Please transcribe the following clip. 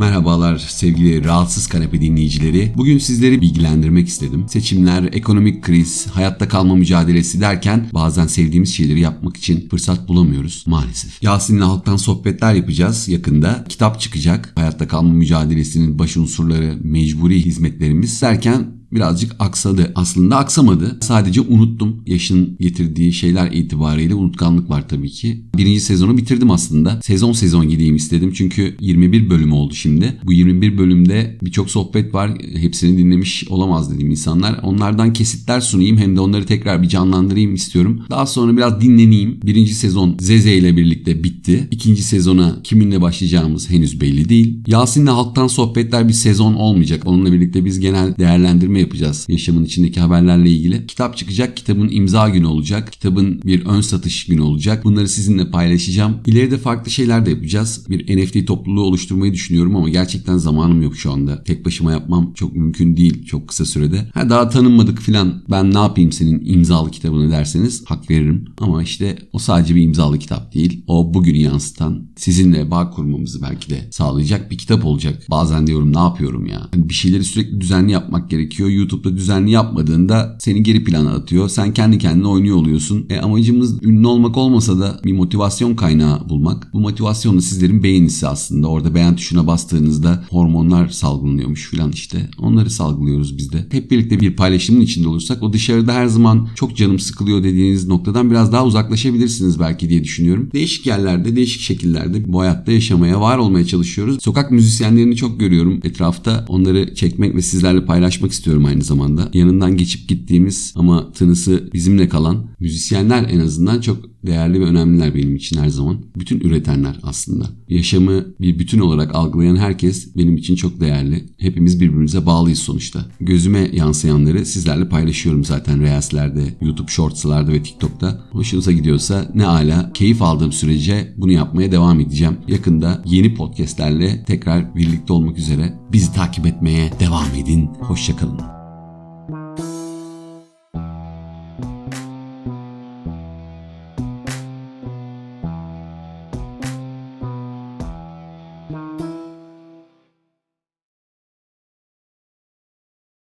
Merhabalar sevgili Rahatsız Kanepe dinleyicileri. Bugün sizleri bilgilendirmek istedim. Seçimler, ekonomik kriz, hayatta kalma mücadelesi derken bazen sevdiğimiz şeyleri yapmak için fırsat bulamıyoruz maalesef. Yasin'le halktan sohbetler yapacağız yakında. Kitap çıkacak. Hayatta kalma mücadelesinin baş unsurları, mecburi hizmetlerimiz derken birazcık aksadı. Aslında aksamadı. Sadece unuttum. Yaşın getirdiği şeyler itibariyle unutkanlık var tabii ki. Birinci sezonu bitirdim aslında. Sezon sezon gideyim istedim. Çünkü 21 bölüm oldu şimdi. Bu 21 bölümde birçok sohbet var. Hepsini dinlemiş olamaz dedim insanlar. Onlardan kesitler sunayım. Hem de onları tekrar bir canlandırayım istiyorum. Daha sonra biraz dinleneyim. Birinci sezon Zeze ile birlikte bitti. İkinci sezona kiminle başlayacağımız henüz belli değil. Yasin'le halktan sohbetler bir sezon olmayacak. Onunla birlikte biz genel değerlendirme yapacağız yaşamın içindeki haberlerle ilgili. Kitap çıkacak. Kitabın imza günü olacak. Kitabın bir ön satış günü olacak. Bunları sizinle paylaşacağım. İleride farklı şeyler de yapacağız. Bir NFT topluluğu oluşturmayı düşünüyorum ama gerçekten zamanım yok şu anda. Tek başıma yapmam çok mümkün değil çok kısa sürede. Ha daha tanınmadık filan ben ne yapayım senin imzalı kitabını derseniz hak veririm. Ama işte o sadece bir imzalı kitap değil. O bugünü yansıtan sizinle bağ kurmamızı belki de sağlayacak bir kitap olacak. Bazen diyorum ne yapıyorum ya. Hani bir şeyleri sürekli düzenli yapmak gerekiyor. YouTube'da düzenli yapmadığında seni geri plana atıyor. Sen kendi kendine oynuyor oluyorsun. E, amacımız ünlü olmak olmasa da bir motivasyon kaynağı bulmak. Bu motivasyon da sizlerin beğenisi aslında. Orada beğen tuşuna bastığınızda hormonlar salgılanıyormuş filan işte. Onları salgılıyoruz biz de. Hep birlikte bir paylaşımın içinde olursak o dışarıda her zaman çok canım sıkılıyor dediğiniz noktadan biraz daha uzaklaşabilirsiniz belki diye düşünüyorum. Değişik yerlerde, değişik şekillerde bu hayatta yaşamaya, var olmaya çalışıyoruz. Sokak müzisyenlerini çok görüyorum etrafta. Onları çekmek ve sizlerle paylaşmak istiyorum aynı zamanda. Yanından geçip gittiğimiz ama tınısı bizimle kalan müzisyenler en azından çok değerli ve önemliler benim için her zaman. Bütün üretenler aslında. Yaşamı bir bütün olarak algılayan herkes benim için çok değerli. Hepimiz birbirimize bağlıyız sonuçta. Gözüme yansıyanları sizlerle paylaşıyorum zaten Reels'lerde, YouTube Shorts'larda ve TikTok'ta. Hoşunuza gidiyorsa ne ala keyif aldığım sürece bunu yapmaya devam edeceğim. Yakında yeni podcastlerle tekrar birlikte olmak üzere. Bizi takip etmeye devam edin. Hoşçakalın.